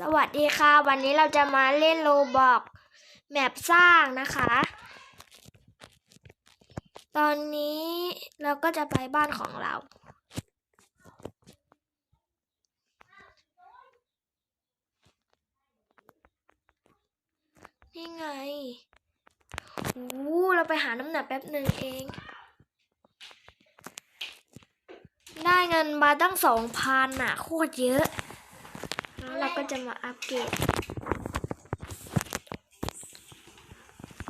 สวัสดีค่ะ วันนี้เราจะมาเล่นโลบอกแมปสร้างนะคะ ตอนนี้เราก็จะไปบ้านของเรา นี่ไงโอ้เราไปหาน้ำหนักแป๊บหนึ่งเอง ได้เงินมาตั้งสองพันอะโคตรเยอะ เราก็จะมาอัปเกรด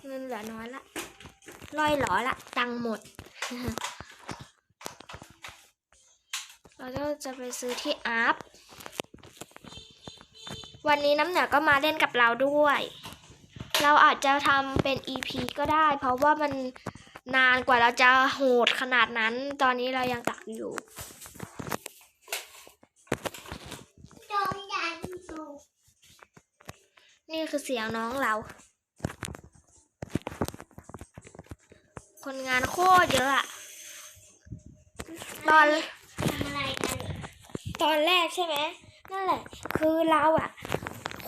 เงินเหลือน้อยละร้อยหลอละตังหมด เราก็จะไปซื้อที่อัพ วันนี้น้ำเหนือก็มาเล่นกับเราด้วย เราอาจจะทำเป็น EP ก็ได้ เพราะว่ามันนานกว่าเราจะโหดขนาดนั้น ตอนนี้เรายังตักอยู่ จงยันสู นี่คือเสียงน้องเรา คนงานโคตรเยอะอะตอนทำอะไรกันเนี่ยตอนแรกใช่ไหมนั่นแหละ คือเราอะ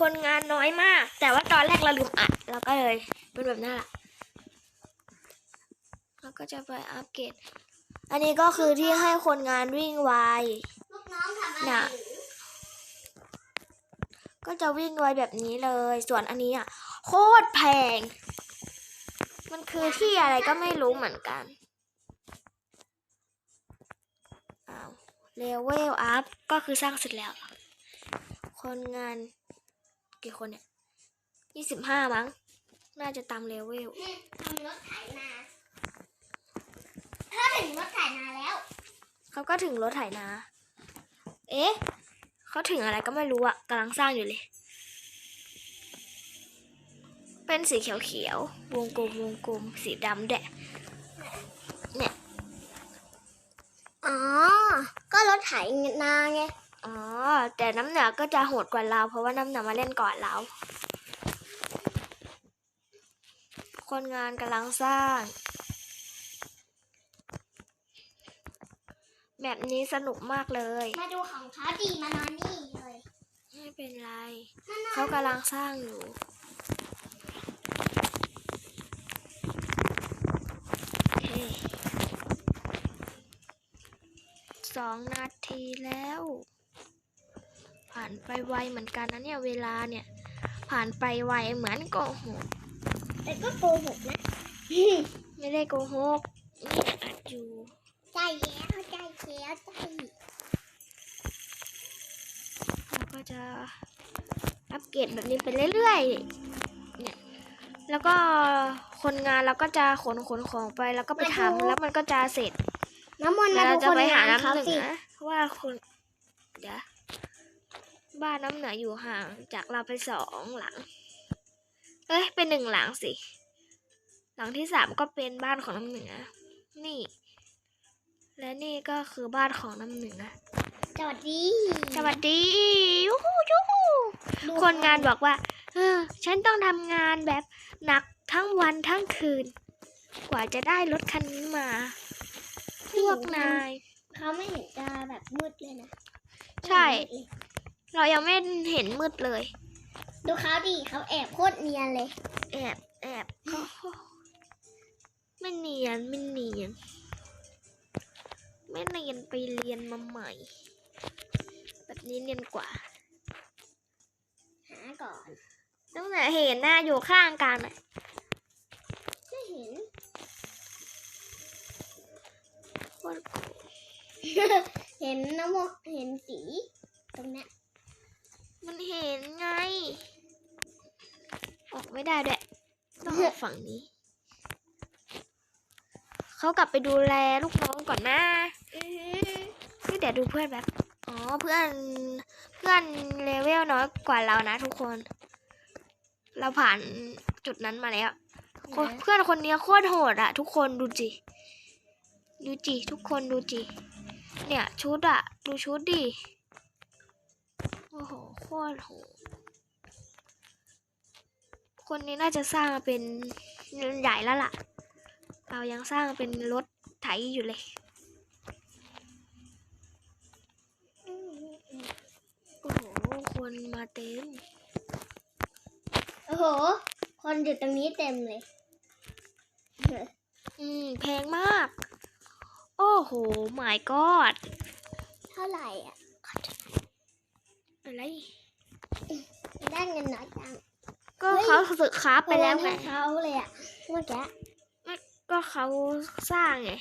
คนงานน้อยมาก แต่ว่าตอนแรกเราลืมอัดเราก็เลยเป็นแบบนั้นแหละเราก็จะไปอัปเกรดอันนี้ก็คือที่ให้คนงานวิ่งไวลูกน้องทำอะไรน่ะอยู่ ก็จะวิ่งไวแบบนี้เลย ส่วนอันนี้อะ โคตรแพง มันคือที่อะไรก็ไม่รู้เหมือนกันอ้าวเลเวลอัพก็คือสร้างเสร็จแล้ว คนงาน กี่คนเนี่ยยี่สิบห้ามั้ง น่าจะตามเลเวลนี่ทำรถไถนาถ้าถึงรถไถนาแล้ว เขาก็ถึงรถไถนา เอ๊ะ เขาถึงอะไรก็ไม่รู้อะกำลังสร้างอยู่เลย เป็นสีเขียวๆ วงกลมวงกลมสีดำแดะเนี่ย อ๋อ ก็รถไถนาไง อ๋อ แต่น้ำหนักก็จะโหดกว่าเรา เพราะว่าน้ำหนักมาเล่นก่อนเรา คนงานกำลังสร้าง แบบนี้สนุกมากเลย มาดูของเขาดีมานอนนี่เลยไม่เป็นไรมานอนเขากำลังสร้างอยู่โอเคสองนาทีแล้ว ผ่านไปไวเหมือนกันนะเนี่ยเวลาเนี่ย ผ่านไปไวเหมือนโกหกแต่ก็โกหกนะ ไม่ได้โกหกนี่อัดอยู่ใจแย้วใจแย้วใจ เราก็ จะอัปเกรดแบบนี้ไปเรื่อยๆ เนี่ย แล้วก็คนงานเราก็จะขนขนของไปแล้วก็ไปทำแล้วมันก็จะเสร็จ น้ำมนต์แล้มาวเราดูจะคนไปหางานน้ำเขาหนึ่งสินะว่าคนเดี๋ยวบ้านน้ำเหนืออยู่ห่างจากเราไปสองหลัง เอ้ย เป็นหนึ่งหลังสิ หลังที่สามก็เป็นบ้านของน้ำเหนือ นี่ และนี่ก็คือบ้านของน้ำเหนือ สวัสดี สวัสดียูฮูยูฮูดูคนงานบอกว่า เออ ฉันต้องทำงานแบบหนักทั้งวันทั้งคืน กว่าจะได้รถคันนี้มา พวกนายเขาไม่เห็นจะแบบมืดเลยนะ ใช่ เรายังไม่เห็นมืดเลย ดูเขาดิเขาแอบโคตรเนียนเลย แอบแอบไม่เนียนไม่เนียนไม่เนียนไปเรียนมาใหม่ แบบนี้เนียนกว่า หาก่อนตั้งแต่เห็นหน้าอยู่ข้างกันอะไม่เห็นโคตรโกรธเห็นน้ำมนต์เห็นสี ตรงเนี้ยมันเห็นไง ออกไม่ได้ด้วยต้องออกฝั่งนี้ เขากลับไปดูแลลูกน้องก่อนนะนี่เดี๋ยวดูเพื่อนแบบ อ๋อเพื่อนเพื่อนเลเวลน้อยกว่าเรานะทุกคน เราผ่านจุดนั้นมาแล้วคนเพื่อนคนนี้โคตรโหดอะทุกคนดูจิดูจิทุกคนดูจิเนี่ยชุดอะดูชุดดิโอ้โหโคตรโหดคนนี้น่าจะสร้างมาเป็นใหญ่แล้วล่ะ เรายังสร้างเป็นรถไถอยู่เลย โอ้โหคน คน มาเต็มโอ้โห คนอยู่ตรงนี้เต็มเลย อืม แพงมาก โอ้โห my god เท่าไหร่อะ อะไร ได้เงินน้อยจัง ก็เฮ้ย เขาสึกค้าไปแล้วไงเเขาเลยอะ เมื่อกี้ก็เขาสร้างไง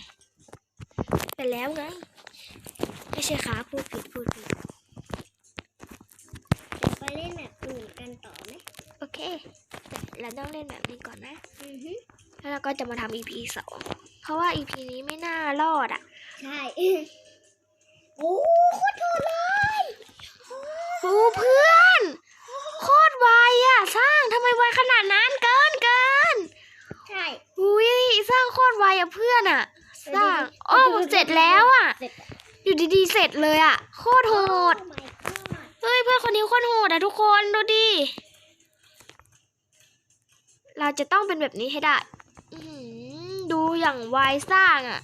ไปแล้วไง ไม่ใช่ค้าพูดผิดพูดผิด เดี๋ยวไปเล่นแบบอื่นกันต่อไหม โอเคแต่ เราต้องเล่นแบบนี้ก่อนนะ อือฮึแล้วเราก็จะมาทำ EP สอง เพราะว่า EP นี้ไม่น่ารอดอะ ใช่ โอ้โคตรโหดเลยโอ้เพื่อน โคตรไวอะ สร้างทำไมไวขนาดนั้นเกินเกินใช่อุ้ยสร้างโคตรไวอะเพื่อนอะ สร้างโอ้เสร็จแล้วอะเสร็จอยู่ดีๆ เสร็จเลยอะ โคตรโหด Oh my god เฮ้ยเพื่อนคนนี้โคตรโหดอะทุกคนดูดิ เราจะต้องเป็นแบบนี้ให้ได้อื้อหือดูอย่างไวสร้างอะ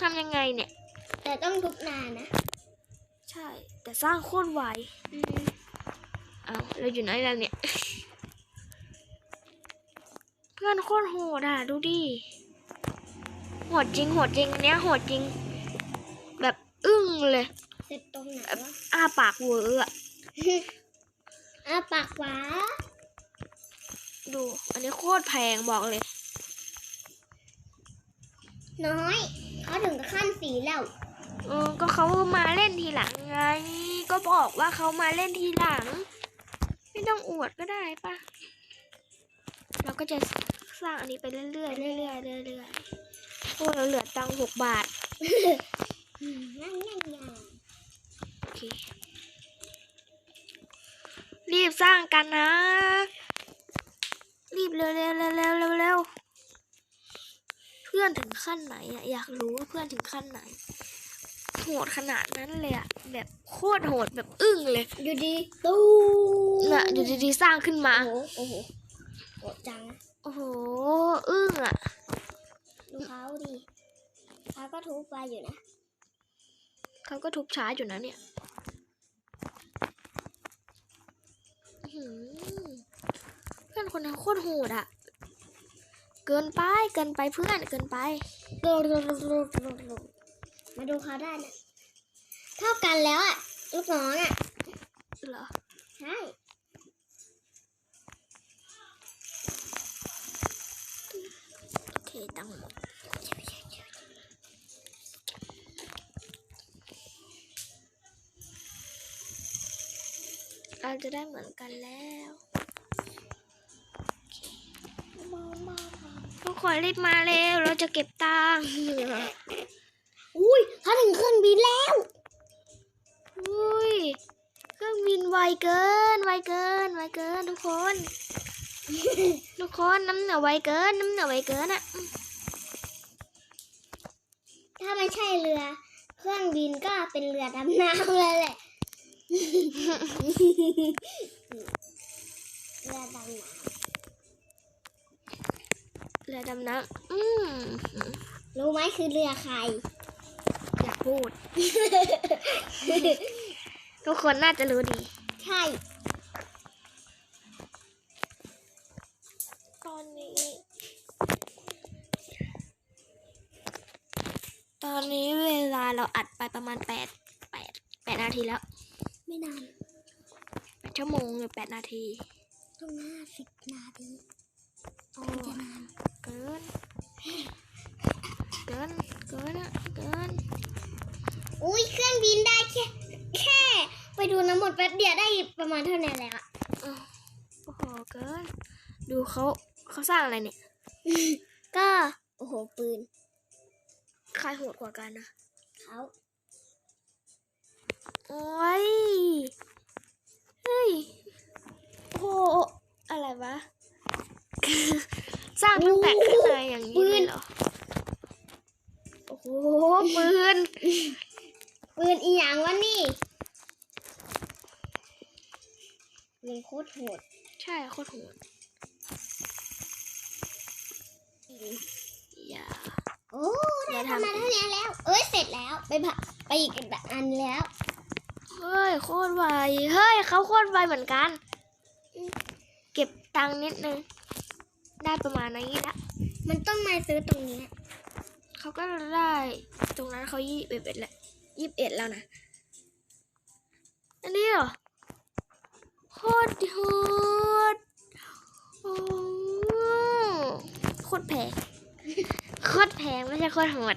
ทำยังไงเนี่ย แต่ต้องทุบนานนะ ใช่ แต่สร้างโคตรไวอืมเอาเราอยู่ไหนแล้วเนี่ย เพื่อนโคตรโหดอะ ดูดิ โหดจริง โหดจริง เนี้ยโหดจริง แบบอึ้งเลยเสร็จตรงไหนวะอ้าปากเวอร์อะอะปากหวา ดู อันนี้โคตรแพงบอกเลย น้อย เขาถึงกับขั้นสีแล้วเออก็เขามาเล่นทีหลังไง ก็บอกว่าเขามาเล่นทีหลัง ไม่ต้องอวดก็ได้ปะเราก็จะสร้างอันนี้ไปเรื่อยๆเรื่อยๆเรื่อยๆโอ้เราเหลือตังค์หกบาทอืมนั่งนั่งยางโอเครีบสร้างกันนะ รีบเร็วเร็วเร็วเร็วเร็วเร็วเพื่อนถึงขั้นไหนอะอยากรู้ว่าเพื่อนถึงขั้นไหน โหดขนาดนั้นเลยอะแบบโคตรโหดแบบอึ้งเลยอยู่ดีตู้น่ะอยู่ดีๆสร้างขึ้นมา โอ้โหโอ้โหโหดจังนะโอ้โหอึ้งอะดูเขาดิเขาก็ทุบไปอยู่นะเขาก็ทุบช้าอยู่นะเนี่ยอื้อหือเพื่อนคนนั้นโคตรโหดอะเกินไปเกินไปเพื่อนเกินไปดูดูดูดูดูดูมาดูเขาได้นะเท่ากันแล้วอะลูกน้องอะเหรอใช่โอเคตังหมดเราจะได้เหมือนกันแล้ว ทุกคนรีบมาเร็ว เราจะเก็บตังค์อุ้ยเขาถึงเครื่องบินแล้ว อุ้ย เครื่องบินไวเกิน ไวเกิน ไวเกินทุกคน ทุกคนน้ำเหนือไวเกิน น้ำเหนือไวเกินอะถ้าไม่ใช่เรือ เครื่องบินก็เป็นเรือดำน้ำเลยแหละ เรือดำน้ เรือดำน้ำอืมำรู้ไหมคือเรือใคร อยากพูด ทุกคนน่าจะรู้ดี ใช่ ตอนนี้ ตอนนี้เวลาเราอัดไปประมาณแปดแปดแปดนาทีแล้ว ไม่นานแปดชั่วโมงหรือแปดนาที ต้องห้าสิบนาทีโอ้จะนานเกิน เกิน เกินอะเกิน อุ้ยเครื่องบินได้แค่ แค่ ไปดูน้ำหมดแป๊บเดียวได้ประมาณเท่านั้นแล้วอะอ้าวโอ้โห เกิน ดูเขาเขาสร้างอะไรเนี่ย ก็ โอ้โห ปืน ใครโหดกว่ากันนะเขาโอ้ย เฮ้ย โอ้โหอะไรวะ สร้างตั้งแต่ข้างในอย่างนี้เลยเหรอโอ้โหปืน ปืนอีหยังวะนี่ปืนโคตรโหด ใช่โคตรโหดอย่าโอ้อย่าได้ทำทำมาเท่านี้แล้ว เอ้ยเสร็จแล้ว ไปผ่าไปอีกแบบอันแล้ว เฮ้ยโคตรไว เฮ้ยเขาโคตรไวเหมือนกัน เก็บตังค์นิดนึง ได้ประมาณนี้ละมันต้องมาซื้อตรงนี้เขาก็ได้ตรงนั้นเขายี่สิบเอ็ดแล้วยี่สิบเอ็ดแล้วนะ อันนี้เหรอโคตรโหดโอ้โคตรแพงโคตรแพงไม่ใช่โคตรโหด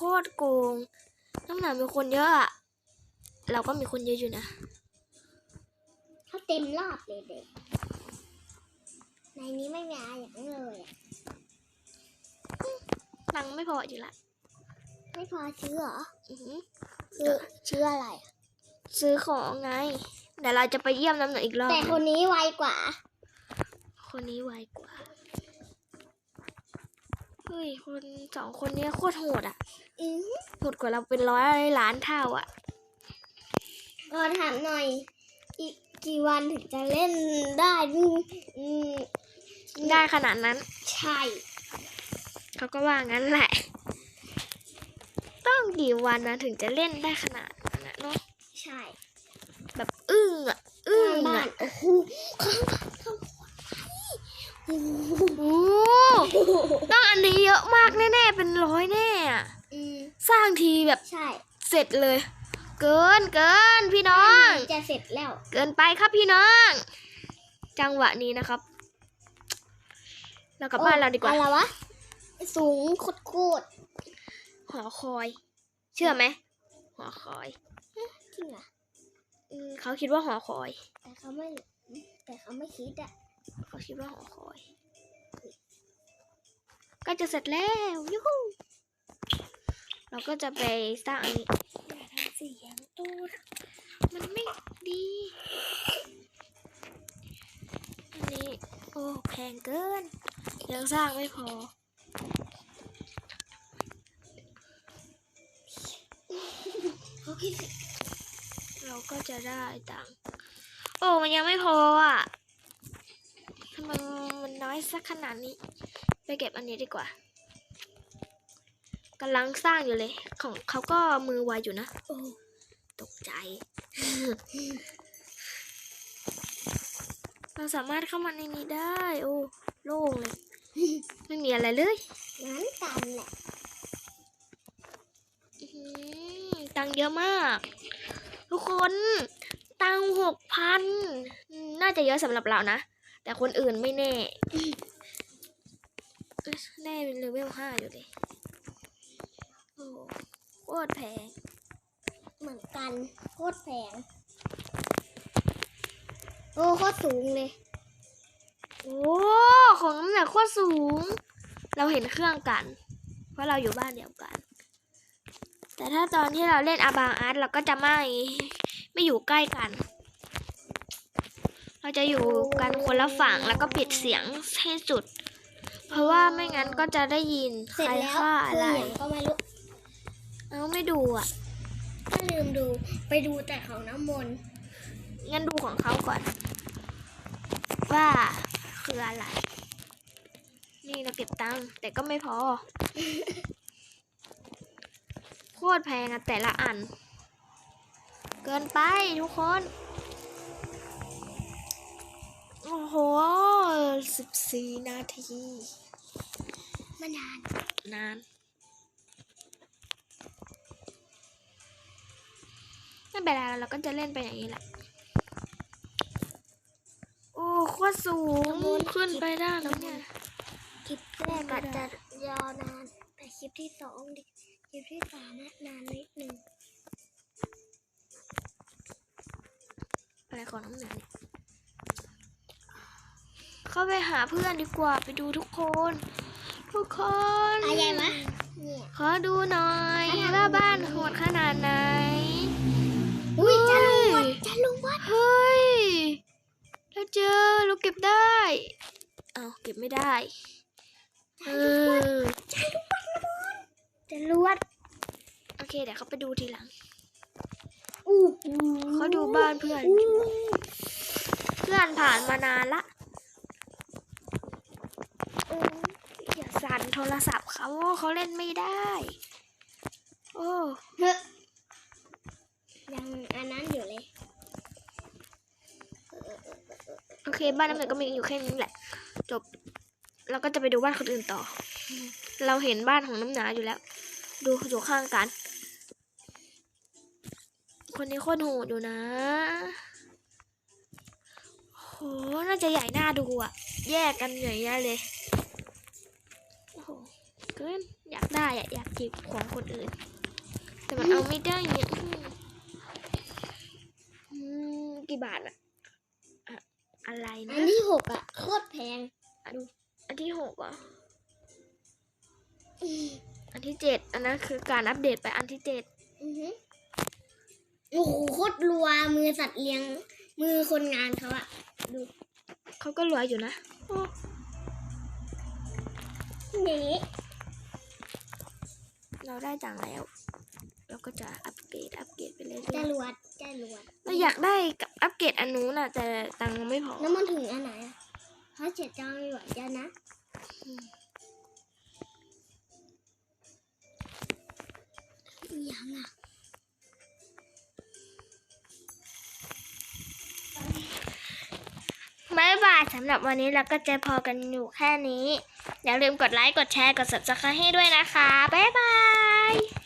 โคตรโกงน้ำหนึ่งมีคนเยอะอะเราก็มีคนเยอะอยู่นะเขาเต็มรอบเลยเด็กในนี้ไม่มีอะไรอย่างเลยอะตังค์ไม่พออีกละไม่พอซื้อเหรออื้อหือซื้อซื้ออะไรอะ ซื้อของไงเดี๋ยวเราจะไปเยี่ยมน้ำหนึ่งอีกรอบแต่คนนี้ไวกว่า คนนี้ไวกว่าเฮ้ยคนสองคนเนี้ยโคตรโหดอะอือ หือโหดกว่าเราเป็นร้อยล้านเท่าอะขอถามหน่อย อีกกี่วันถึงจะเล่นได้อืมอืมได้ขนาดนั้น ใช่ เขาก็ว่างั้นแหละ ต้องกี่วันนะถึงจะเล่นได้ขนาดนั้นนะเนาะใช่ แบบอึ้งอะอึ้งบ้าอะนโอ้โหข้างบ้านข้างบนโอ้โหโอ้ต้องอันนี้เยอะมากแน่ๆเป็นร้อยแน่อะอืม สร้างทีแบบใช่เสร็จเลย เกินเกินพี่น้อง จะเสร็จแล้ว เกินไปครับพี่น้อง จังหวะนี้นะครับ เรากลับบ้านเราดีกว่าอะไรวะสูงโคตรหอคอย เชื่อไหมหอคอยๆจริงเหรออืมเขาคิดว่าหอคอย แต่เขาไม่แต่เขาไม่คิดอะเขาคิดว่าหอคอย ก็จะเสร็จแล้วยูฮู เราก็จะไปสร้างอันนี้อย่าทำเสียงตูดมันไม่ดี อันนี้โอ้แพงเกิน ยังสร้างไม่พอ เราก็จะได้ตังค์โอ้มันยังไม่พออะทำไมมันน้อยสักขนาดนี้ ไปเก็บอันนี้ดีกว่า กำลังสร้างอยู่เลย ของเขาก็มือไวอยู่นะ โอ้ตกใจ เราสามารถเข้ามาในนี้ได้ โอ้โล่งเลย ไม่มีอะไรเลยงั้นกันแหละอื้อหือตังค์เยอะมาก ทุกคน ตังหกพัน น่าจะเยอะสำหรับเรานะ แต่คนอื่นไม่แน่เอ้ยแน่เป็นเลเวลห้าอยู่เลย โอ้โคตรแพง เหมือนกันโคตรแพง โอ้โคตรสูงเลย โอ้ของน้ำหนักโคตรสูง เราเห็นเครื่องกัน เพราะเราอยู่บ้านเดียวกัน แต่ถ้าตอนที่เราเล่นอาบางอาร์ตเราก็จะไม่ไม่อยู่ใกล้กัน เราจะอยู่กันคนละฝั่งแล้วก็ปิดเสียงให้สุด เพราะว่าไม่งั้นก็จะได้ยินใคเสร็จรแล้วฆ่าอะไรคืออย่างก็ไม่รู้ เอาไม่ดูอะถ้าลืมดูไปดูแต่ของน้ำมนต์งั้นดูของเขาก่อน ว่าคืออะไร นี่เราเก็บตังค์แต่ก็ไม่พอ โคตรแพงอะแต่ละอัน เกินไปทุกคน โอ้โหสิบสี่นาที มานาน นาน ไม่เป็นไรเราก็จะเล่นไปอย่างนี้แหละ โอ้โคตรสูงขึ้นไปได้แล้วเนี่ยคลิปแรกอาจจะยาวนานแต่คลิปที่สองดิคลิปที่สามนะนานนิดนึงอะไรของน้ำหนักเนี่ยเข้าไปหาเพื่อนดีกว่าไปดูทุกคน ทุกคนอะไรวะเนี่ยขอดูหน่อยขอทำว่าบ้านโหดขนาดไหน ลงวัดเฮ้ยเราเจอเราเก็บได้เอาเก็บไม่ได้เออจะลวดโอเคเดี๋ยวเขาไปดูทีหลังอู้เขาดูบ้านเพื่อนอู้พื่อนผ่านมานานละเอออย่าสั่นโทรศัพท์เขาเขาเล่นไม่ได้ โอ้เฮ้ยยังอันนั้นอยู่เลย โอเค บ้านน้ำเหนือก็มีอยู่แค่นี้แหละ จบ เราก็จะไปดูบ้านคนอื่นต่อ เราเห็นบ้านของน้ำหนาอยู่แล้ว ดูอยู่ข้างกัน คนนี้โคตรโหดอยู่นะโหน่าจะใหญ่หน้าดูอะแยกกันใหญ่ยเลยโอ้โหเกินอยากได้อะอยากเก็บของคนอื่น แต่มันเอาไม่ได้เนี่ยกี่บาทอะ อะไรอันะนที่หกอะโคตรแพงอันอันที่หกเหรอะอันที่เจ็ดอันนั้นคือการอัปเดตไปอันที่เจ็ดอือหือโอ้โหโคตรรัวมือสัตว์เลี้ยง มือคนงานเขาอะดูเขาก็รวยอยู่นะโอ้นี้เราได้จังแล้ว เราก็จะอัปเกรดอัปเกรดไปเรื่อยจรวดจรวดๆเราอยากได้กับ อัปเกรดอันนู้น่ะแต่ตังค์ไม่พอ แล้วมันถึงอันไหนอะเขาเจ็ดจรวดจะนะ ยังอะไม่บายสำหรับวันนี้เราก็จะพอกันอยู่แค่นี้ อย่าลืมกดไลค์ กดแชร์ กด subscribe ให้ด้วยนะคะ บ๊ายบาย